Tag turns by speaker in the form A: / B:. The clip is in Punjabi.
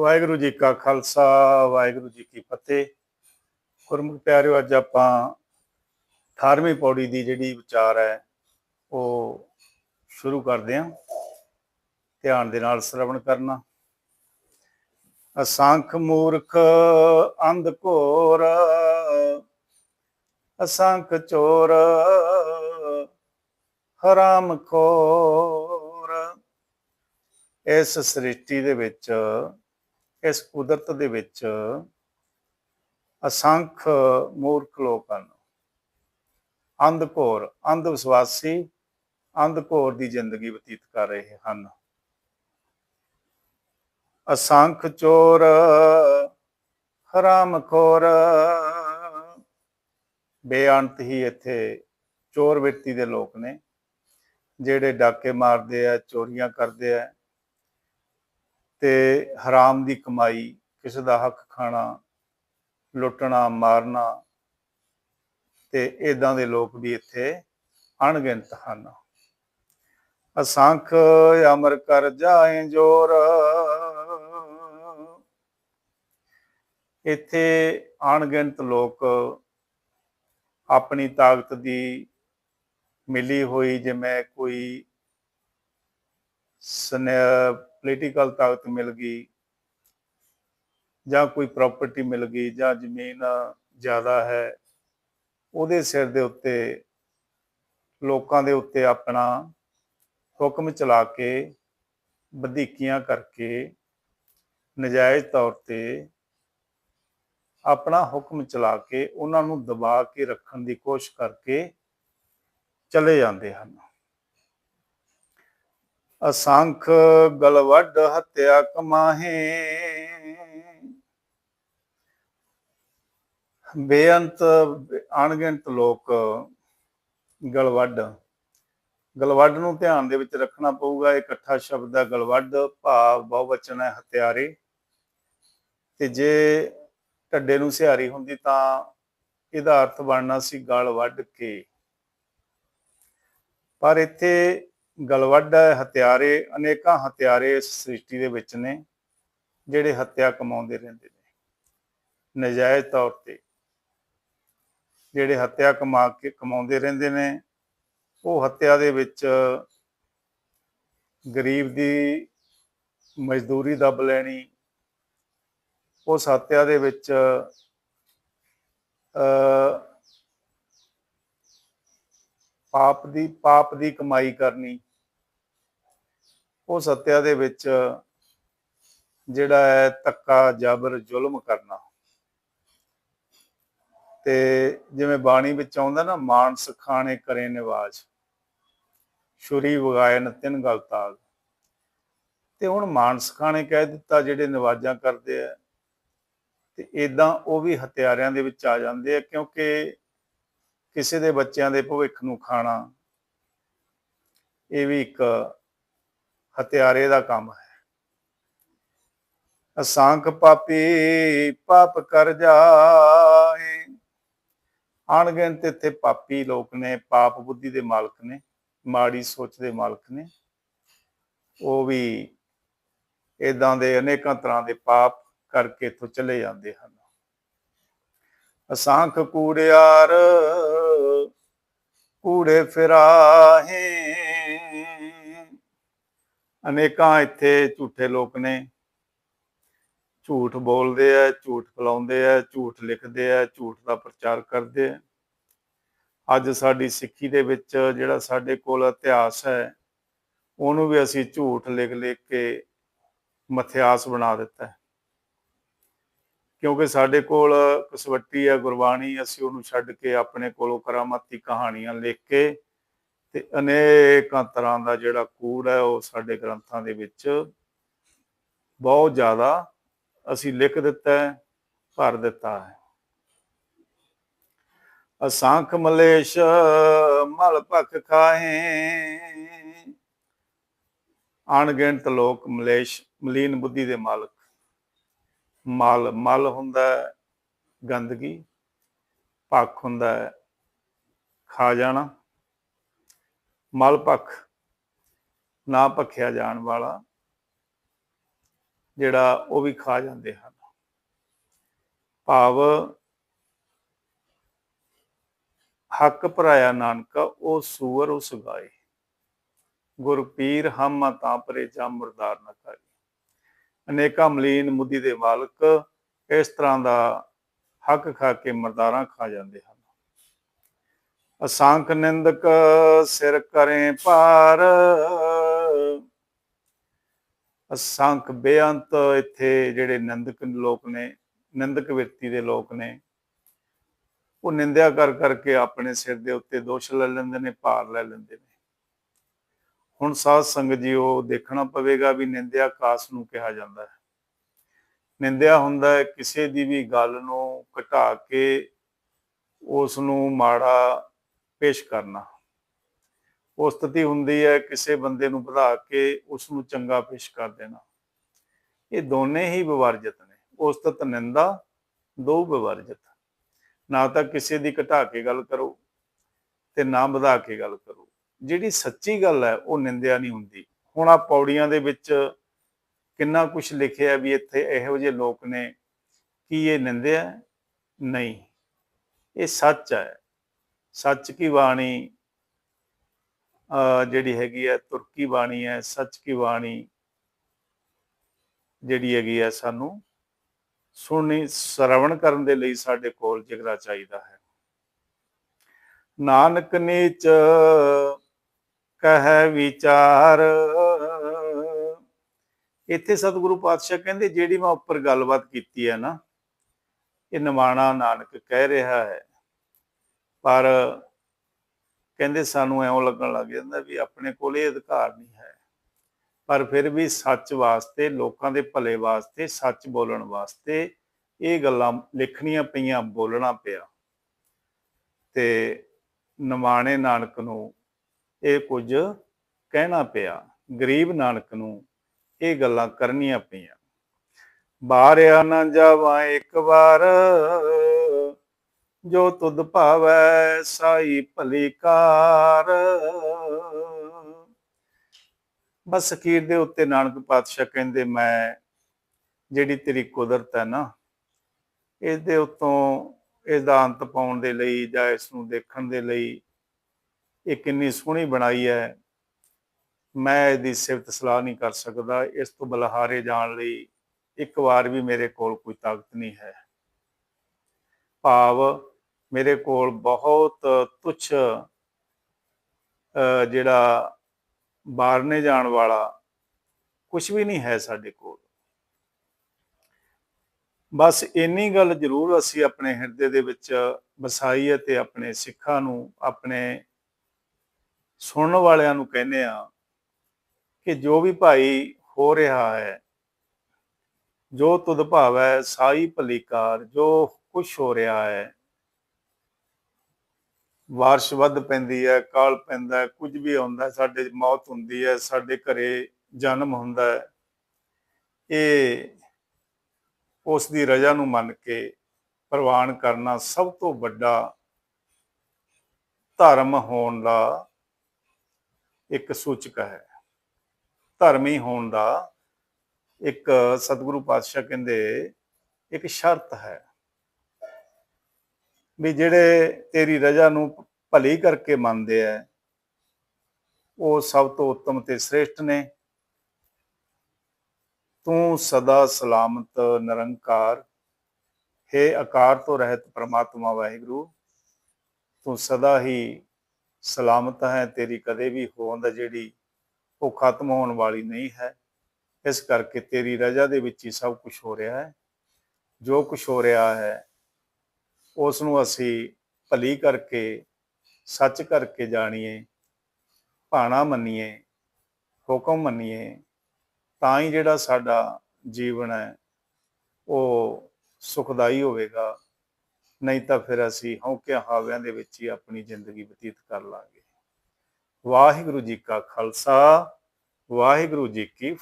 A: ਵਾਹਿਗੁਰੂ ਜੀ ਕਾ ਖਾਲਸਾ, ਵਾਹਿਗੁਰੂ ਜੀ ਕੀ ਫਤਿਹ। ਗੁਰਮੁਖ ਪਿਆਰਿਓ, ਅੱਜ ਆਪਾਂ 18ਵੀਂ ਪੌੜੀ ਦੀ ਜਿਹੜੀ ਵਿਚਾਰ ਹੈ, ਉਹ ਸ਼ੁਰੂ ਕਰਦੇ ਹਾਂ। ਧਿਆਨ ਦੇ ਨਾਲ ਸ਼ਰਵਣ ਕਰਨਾ। ਅਸੰਖ ਮੂਰਖ ਅੰਧ ਘੋਰ, ਅਸੰਖ ਚੋਰ, ਹਰਾਮ ਖੋਰ। ਇਸ ਸ੍ਰਿਸ਼ਟੀ ਦੇ ਵਿੱਚ ਇਸ ਕੁਦਰਤ ਦੇ ਵਿੱਚ ਅਸੰਖ ਮੂਰਖ ਲੋਕ ਹਨ। ਅੰਧ ਘੋਰ, ਅੰਧ ਵਿਸ਼ਵਾਸੀ, ਅੰਧ ਘੋਰ ਦੀ ਜ਼ਿੰਦਗੀ ਬਤੀਤ ਕਰ ਰਹੇ ਹਨ। ਅਸੰਖ ਚੋਰ, ਹਰਾਮ ਬੇਅੰਤ ਹੀ ਇੱਥੇ ਚੋਰ ਵਿਰਤੀ ਦੇ ਲੋਕ ਨੇ, ਜਿਹੜੇ ਡਾਕੇ ਮਾਰਦੇ ਆ, ਚੋਰੀਆਂ ਕਰਦੇ ਆ। ਤੇ ਹਰਾਮ ਦੀ ਕਮਾਈ, ਕਿਸੇ ਦਾ ਹੱਕ ਖਾਣਾ, ਲੁੱਟਣਾ, ਮਾਰਨਾ ਤੇ ਇਦਾਂ ਦੇ ਲੋਕ ਵੀ ਇੱਥੇ ਅਣਗਿਣਤ ਹਨ। ਅਸੰਖ ਅਮਰ ਕਰ ਜਾਏ ਜੋਰ। ਇੱਥੇ ਅਣਗਿਣਤ ਲੋਕ ਆਪਣੀ ਤਾਕਤ ਦੀ ਮਿਲੀ ਹੋਈ, ਜਿਵੇਂ ਕੋਈ ਪੋਲੀਟੀਕਲ ਤਾਕਤ ਮਿਲ ਗਈ ਜਾਂ ਕੋਈ ਪ੍ਰਾਪਰਟੀ ਮਿਲ ਗਈ ਜਾਂ ਜ਼ਮੀਨ ਜ਼ਿਆਦਾ ਹੈ, ਉਹਦੇ ਸਿਰ ਦੇ ਉੱਤੇ ਲੋਕਾਂ ਦੇ ਉੱਤੇ ਆਪਣਾ ਹੁਕਮ ਚਲਾ ਕੇ, ਵਧੀਕੀਆਂ ਕਰਕੇ ਨਜਾਇਜ਼ ਤੌਰ ਤੇ ਆਪਣਾ ਹੁਕਮ ਚਲਾ ਕੇ ਉਹਨਾਂ ਨੂੰ ਦਬਾ ਕੇ ਰੱਖਣ ਦੀ ਕੋਸ਼ਿਸ਼ ਕਰਕੇ ਚਲੇ ਜਾਂਦੇ ਹਨ। ਅਸੰਖ ਗਲਵੱਡ ਹਤਿਆ ਕਮਾਹੇ। ਬੇਅੰਤ, ਅਣਗਿਣਤ ਲੋਕ ਗਲਵੱਡ ਗਲਵੱਡ ਨੂੰ ਧਿਆਨ ਦੇ ਵਿੱਚ ਰੱਖਣਾ ਪਊਗਾ। ਇਕੱਠਾ ਸ਼ਬਦ ਹੈ ਗਲਵੱਡ ਭਾਵ, ਬਹੁਵਚਨ ਹੈ ਹਤਿਆਰੇ ਤੇ ਜੇ ਢੱਡੇ ਨੂੰ ਸਿਹਾਰੀ ਹੁੰਦੀ ਤਾਂ ਇਹਦਾ ਅਰਥ ਬਣਨਾ ਸੀ ਗਲ ਵੱਢ ਕੇ। ਪਰ ਇੱਥੇ ਗਲਵੱਡ ਹਥਿਆਰੇ, ਅਨੇਕਾਂ ਹਥਿਆਰੇ ਇਸ ਸ੍ਰਿਸ਼ਟੀ ਦੇ ਵਿੱਚ ਨੇ, ਜਿਹੜੇ ਹੱਤਿਆ ਕਮਾਉਂਦੇ ਰਹਿੰਦੇ ਨੇ। ਨਜਾਇਜ਼ ਤੌਰ ਤੇ ਜਿਹੜੇ ਹੱਤਿਆ ਕਮਾ ਕੇ ਕਮਾਉਂਦੇ ਰਹਿੰਦੇ ਨੇ, ਉਹ ਹੱਤਿਆ ਦੇ ਵਿੱਚ ਗਰੀਬ ਦੀ ਮਜ਼ਦੂਰੀ ਦੱਬ ਲੈਣੀ, ਉਸ ਹੱਤਿਆ ਦੇ ਵਿੱਚ ਅ ਪਾਪ ਦੀ ਪਾਪ ਦੀ ਕਮਾਈ ਕਰਨੀ ਉਹ ਹੱਤਿਆ ਦੇ ਵਿੱਚ ਜਿਹੜਾ ਹੈ ਤੱਕਾ, ਜਬਰ, ਜ਼ੁਲਮ ਕਰਨਾ। ਤੇ ਜਿਵੇਂ ਬਾਣੀ ਵਿੱਚ ਆਉਂਦਾ ਨਾ, ਮਾਨਸ ਖਾਣੇ ਕਰੇ ਨਿਵਾਜ, ਛੁਰੀ ਵਗਾਇਨ ਤਿੰਨ ਗਲ ਤੇ ਹੁਣ ਮਾਨਸ ਖਾਣੇ ਕਹਿ ਦਿੱਤਾ, ਜਿਹੜੇ ਨਿਵਾਜਾਂ ਕਰਦੇ ਆ, ਤੇ ਇਦਾਂ ਉਹ ਵੀ ਹਥਿਆਰਿਆਂ ਦੇ ਵਿੱਚ ਆ ਜਾਂਦੇ ਆ, ਕਿਉਂਕਿ ਕਿਸੇ ਦੇ ਬੱਚਿਆਂ ਦੇ ਭਵਿੱਖ ਨੂੰ ਖਾਣਾ, ਇਹ ਵੀ ਇੱਕ ਹਥਿਆਰੇ ਦਾ ਕੰਮ ਹੈ। ਅਸਾਂਖ ਪਾਪੀ ਪਾਪ ਕਰ ਜਾਏ। ਅਣਗਿਣਤ ਇੱਥੇ ਪਾਪੀ ਲੋਕ ਨੇ, ਪਾਪ ਬੁੱਧੀ ਦੇ ਮਾਲਕ ਨੇ, ਮਾੜੀ ਸੋਚ ਦੇ ਮਾਲਕ ਨੇ। ਉਹ ਵੀ ਇਦਾਂ ਦੇ ਅਨੇਕਾਂ ਤਰ੍ਹਾਂ ਦੇ ਪਾਪ ਕਰਕੇ ਇਥੋਂ ਚਲੇ ਜਾਂਦੇ ਹਨ। ਅਸਾਂਖ ਕੂੜਿਆਰ ਕੂੜੇ ਫਿਰਾਹੇ। ਅਨੇਕਾਂ ਇੱਥੇ ਝੂਠੇ ਲੋਕ ਨੇ। ਝੂਠ ਬੋਲਦੇ ਆ, ਝੂਠ ਫਲਾਉਂਦੇ ਆ, ਝੂਠ ਲਿਖਦੇ ਆ, ਝੂਠ ਦਾ ਪ੍ਰਚਾਰ ਕਰਦੇ ਆ। ਅੱਜ ਸਾਡੀ ਸਿੱਖੀ ਦੇ ਵਿੱਚ ਜਿਹੜਾ ਸਾਡੇ ਕੋਲ ਇਤਿਹਾਸ ਹੈ, ਉਹਨੂੰ ਵੀ ਅਸੀਂ ਝੂਠ ਲਿਖ ਲਿਖ ਕੇ ਮਥਿਆਸ ਬਣਾ ਦਿੱਤਾ ਹੈ। ਕਿਉਂਕਿ ਸਾਡੇ ਕੋਲ ਕਸਵੱਟੀ ਹੈ, ਗੁਰਬਾਣੀ, ਅਸੀਂ ਉਹਨੂੰ ਛੱਡ ਕੇ ਆਪਣੇ ਕੋਲੋਂ ਕਰਾਮਾਤੀ ਕਹਾਣੀਆਂ ਲਿਖ ਕੇ ਤੇ ਅਨੇਕਾਂ ਤਰ੍ਹਾਂ ਦਾ ਜਿਹੜਾ ਕੂੜ ਹੈ ਉਹ ਸਾਡੇ ਗ੍ਰੰਥਾਂ ਦੇ ਵਿੱਚ ਬਹੁਤ ਜ਼ਿਆਦਾ ਅਸੀਂ ਲਿਖ ਦਿੱਤਾ ਹੈ, ਭਰ ਦਿੱਤਾ ਹੈ। ਅਸੰਖ ਮਲੇਸ਼ ਮਲ ਭਖ ਖਾਏ ਅਣਗਿਣਤ ਲੋਕ ਮਲੇਸ਼, ਮਲੀਨ ਬੁੱਧੀ ਦੇ ਮਾਲਕ। ਮਲ ਮਲ ਹੁੰਦਾ ਹੈ, ਗੰਦਗੀ। ਭੱਖ ਹੁੰਦਾ ਹੈ, ਖਾ ਜਾਣਾ। ਮਲ ਪੱਖ ਨਾ ਭਖਿਆ ਜਾਣ ਵਾਲਾ ਜਿਹੜਾ ਉਹ ਵੀ ਖਾ ਜਾਂਦੇ ਹਨ। ਭਾਵ ਹੱਕ ਭਰਾਇਆ ਨਾਨਕਾ, ਉਹ ਸੂਰ ਉਸ ਗਾਏ। ਗੁਰ ਪੀਰ ਹਮ ਤਾਂ ਪਰੇ ਜਾ ਮਰਦਾਰ ਨਾ ਕਰੀ ਅਨੇਕਾਂ ਮਲੀਨ ਮੁੱਦੀ ਦੇ ਮਾਲਕ ਇਸ ਤਰ੍ਹਾਂ ਦਾ ਹੱਕ ਖਾ ਕੇ ਮਰਦਾਰਾਂ ਖਾ ਜਾਂਦੇ ਹਨ। ਅਸਾਂਖ ਨਿੰਦਕ ਸਿਰ ਕਰੇ ਭਾਰ। ਅਸੰਖ ਬੇਅੰਤ ਇੱਥੇ ਜਿਹੜੇ ਨਿੰਦਕ ਲੋਕ ਨੇ, ਨਿੰਦਕ ਵਿਅਕਤੀ ਦੇ ਲੋਕ ਨੇ, ਉਹ ਨਿੰਦਿਆ ਕਰ ਕਰਕੇ ਆਪਣੇ ਸਿਰ ਦੇ ਉੱਤੇ ਦੋਸ਼ ਲੈ ਲੈਂਦੇ ਨੇ, ਭਾਰ ਲੈ ਲੈਂਦੇ ਨੇ। ਹੁਣ ਸਾਧ ਸੰਗਤ ਉਹ ਦੇਖਣਾ ਪਵੇਗਾ ਵੀ ਨਿੰਦਿਆ ਕਾਸ ਨੂੰ ਕਿਹਾ ਜਾਂਦਾ ਹੈ। ਨਿੰਦਿਆ ਹੁੰਦਾ ਹੈ, ਕਿਸੇ ਦੀ ਵੀ ਗੱਲ ਨੂੰ ਘਟਾ ਕੇ ਉਸ ਨੂੰ ਮਾੜਾ ਪੇਸ਼ ਕਰਨਾ। ਉਹ ਸਥਿਤੀ ਹੁੰਦੀ ਹੈ ਕਿਸੇ ਬੰਦੇ ਨੂੰ ਵਧਾ ਕੇ ਉਸ ਨੂੰ ਚੰਗਾ ਪੇਸ਼ ਕਰ ਦੇਣਾ। ਇਹ ਦੋਨੇ ਹੀ ਵਿਵਰਜਿਤ ਨੇ। ਉਸਤਤ ਨਿੰਦਾ, ਦੋ ਵਿਵਰਜਿਤ। ਨਾ ਤਾਂ ਕਿਸੇ ਦੀ ਘਟਾ ਕੇ ਗੱਲ ਕਰੋ ਤੇ ਨਾ ਵਧਾ ਕੇ ਗੱਲ ਕਰੋ। ਜਿਹੜੀ ਸੱਚੀ ਗੱਲ ਹੈ, ਉਹ ਨਿੰਦਿਆ ਨਹੀਂ ਹੁੰਦੀ। ਹੁਣ ਆ ਪੌੜੀਆਂ ਦੇ ਵਿੱਚ ਕਿੰਨਾ ਕੁਝ ਲਿਖਿਆ ਵੀ ਇੱਥੇ ਇਹੋ ਜਿਹੇ ਲੋਕ ਨੇ ਕੀ ਇਹ ਨਿੰਦਿਆ ਨਹੀਂ। ਇਹ ਸੱਚ ਹੈ। ਸੱਚ ਕੀ ਬਾਣੀ, ਅਹ ਜਿਹੜੀ ਹੈਗੀ ਹੈ, ਤੁਰਕੀ ਬਾਣੀ ਹੈ, ਸੱਚ ਕੀ ਬਾਣੀ ਜਿਹੜੀ ਹੈਗੀ ਹੈ ਸਾਨੂੰ ਸੁਣਨੀ ਸ਼ਰਵਣ ਕਰਨ ਦੇ ਲਈ ਸਾਡੇ ਕੋਲ ਜਿਗਰਾ ਚਾਹੀਦਾ ਹੈ। ਨਾਨਕ ਨੀਚ ਕਹੈ ਵਿਚਾਰ। ਇੱਥੇ ਸਤਿਗੁਰੂ ਪਾਤਸ਼ਾਹ ਕਹਿੰਦੇ, ਜਿਹੜੀ ਮੈਂ ਉੱਪਰ ਗੱਲਬਾਤ ਕੀਤੀ ਹੈ ਨਾ, ਇਹ ਨਿਮਾਣਾ ਨਾਨਕ ਕਹਿ ਰਿਹਾ ਹੈ। ਪਰ ਕਹਿੰਦੇ ਸਾਨੂੰ ਐਉਂ ਲੱਗਣ ਲੱਗ ਜਾਂਦਾ ਵੀ ਆਪਣੇ ਕੋਲ ਇਹ ਅਧਿਕਾਰ ਨਹੀਂ ਹੈ। ਪਰ ਫਿਰ ਵੀ ਸੱਚ ਵਾਸਤੇ, ਲੋਕਾਂ ਦੇ ਭਲੇ ਵਾਸਤੇ, ਸੱਚ ਬੋਲਣ ਵਾਸਤੇ ਇਹ ਗੱਲਾਂ ਲਿਖਣੀਆਂ ਪਈਆਂ, ਬੋਲਣਾ ਪਿਆ। ਤੇ ਨਿਮਾਣੇ ਨਾਨਕ ਨੂੰ ਇਹ ਕੁਝ ਕਹਿਣਾ ਪਿਆ। ਗਰੀਬ ਨਾਨਕ ਨੂੰ ਇਹ ਗੱਲਾਂ ਕਰਨੀਆਂ ਪਈਆਂ। ਬਾਰਿਆ ਨਾ ਜਾਵਾਂ ਇੱਕ ਵਾਰ। ਜੋ ਤੁਧ ਭਾਵੈ ਸਾਈ ਭਲੀ ਕਾਰ। ਬਸ ਅਖੀਰ ਦੇ ਉੱਤੇ ਨਾਨਕ ਪਾਤਸ਼ਾਹ ਕਹਿੰਦੇ, ਮੈਂ, ਜਿਹੜੀ ਤੇਰੀ ਕੁਦਰਤ ਹੈ ਨਾ ਇਸ ਦੇ ਉਤੋਂ ਇਸ ਦਾ ਅੰਤ ਪਾਉਣ ਦੇ ਲਈ ਜਾਂ ਇਸ ਨੂੰ ਦੇਖਣ ਦੇ ਲਈ ਇਹ ਕਿੰਨੀ ਸੋਹਣੀ ਬਣਾਈ ਹੈ। ਮੈਂ ਇਹਦੀ ਸਿਫਤ ਸਲਾਹ ਨਹੀਂ ਕਰ ਸਕਦਾ। ਇਸ ਤੋਂ ਬਲਹਾਰੇ ਜਾਣ ਲਈ ਇੱਕ ਵਾਰ ਵੀ ਮੇਰੇ ਕੋਲ ਕੋਈ ਤਾਕਤ ਨਹੀਂ ਹੈ। ਭਾਵ ਮੇਰੇ ਕੋਲ ਬਹੁਤ ਤੁੱਛ ਜਿਹੜਾ ਬਾਹਰਨੇ ਜਾਣ ਵਾਲਾ ਕੁਝ ਵੀ ਨਹੀਂ ਹੈ ਸਾਡੇ ਕੋਲ। ਬਸ ਇੰਨੀ ਗੱਲ ਜ਼ਰੂਰ ਅਸੀਂ ਆਪਣੇ ਹਿਰਦੇ ਦੇ ਵਿੱਚ ਵਸਾਈ ਹੈ ਤੇ ਆਪਣੇ ਸਿੱਖਾਂ ਨੂੰ, ਆਪਣੇ ਸੁਣਨ ਵਾਲਿਆਂ ਨੂੰ ਕਹਿੰਦੇ ਆ ਕਿ ਜੋ ਵੀ ਭਾਈ ਹੋ ਰਿਹਾ ਹੈ, ਜੋ ਤੁਧ ਹੈ ਸਾਈ ਭਲੀਕਾਰ, ਜੋ ਕੁਝ ਹੋ ਰਿਹਾ ਹੈ ਬਾਰਿਸ਼ ਵੱਧ ਪੈਂਦੀ ਹੈ, ਕਾਲ ਪੈਂਦਾ ਕੁਝ ਵੀ ਹੁੰਦਾ ਸਾਡੇ ਮੌਤ ਹੁੰਦੀ ਹੈ, ਸਾਡੇ ਘਰੇ ਜਨਮ ਹੁੰਦਾ ਹੈ। ਇਹ ਉਸ ਦੀ ਰਜ਼ਾ ਨੂੰ ਮੰਨ ਕੇ ਪ੍ਰਵਾਨ ਕਰਨਾ ਸਭ ਤੋਂ ਵੱਡਾ ਧਰਮ ਹੋਣ ਦਾ ਇੱਕ ਸੂਚਕ ਹੈ। ਧਰਮੀ ਹੋਣ ਦਾ ਇੱਕ ਸਤਿਗੁਰੂ ਪਾਤਸ਼ਾਹ ਕਹਿੰਦੇ ਇੱਕ ਸ਼ਰਤ ਹੈ। ਵੀ ਜਿਹੜੇ ਤੇਰੀ ਰਜ਼ਾ ਨੂੰ ਭਲੀ ਕਰਕੇ ਮੰਨਦੇ ਆ ਉਹ ਸਭ ਤੋਂ ਉੱਤਮ ਤੇ ਸ੍ਰੇਸ਼ਟ ਨੇ। ਤੂੰ ਸਦਾ ਸਲਾਮਤ, ਨਿਰੰਕਾਰ, ਹੈ ਆਕਾਰ ਤੋਂ ਰਹਿਤ ਪ੍ਰਮਾਤਮਾ ਵਾਹਿਗੁਰੂ, ਤੂੰ ਸਦਾ ਹੀ ਸਲਾਮਤ ਹੈ, ਤੇਰੀ ਕਦੇ ਵੀ ਹੋਂਦ ਜਿਹੜੀ ਉਹ ਖਤਮ ਹੋਣ ਵਾਲੀ ਨਹੀਂ ਹੈ। ਇਸ ਕਰਕੇ ਤੇਰੀ ਰਜ਼ਾ ਦੇ ਵਿੱਚ ਹੀ ਸਭ ਕੁਝ ਹੋ ਰਿਹਾ ਹੈ। ਜੋ ਕੁਝ ਹੋ ਰਿਹਾ ਹੈ ਉਸ ਨੂੰ ਅਸੀਂ ਭਲੀ ਕਰਕੇ, ਸੱਚ ਕਰਕੇ ਜਾਣੀਏ, ਭਾਣਾ ਮੰਨੀਏ, ਹੁਕਮ ਮੰਨੀਏ, ਤਾਂ ਹੀ ਜਿਹੜਾ ਸਾਡਾ ਜੀਵਨ ਹੈ, ਉਹ ਸੁਖਦਾਈ ਹੋਵੇਗਾ। ਨਹੀਂ ਤਾਂ ਫਿਰ ਅਸੀਂ ਹੌਕਿਆਂ ਹਾਵਿਆਂ ਦੇ ਵਿੱਚ ਹੀ ਆਪਣੀ ਜ਼ਿੰਦਗੀ ਬਤੀਤ ਕਰ ਲਾਂਗੇ। ਵਾਹਿਗੁਰੂ ਜੀ ਕਾ ਖਾਲਸਾ, ਵਾਹਿਗੁਰੂ ਜੀ ਕੀ ਫਤਿਹ।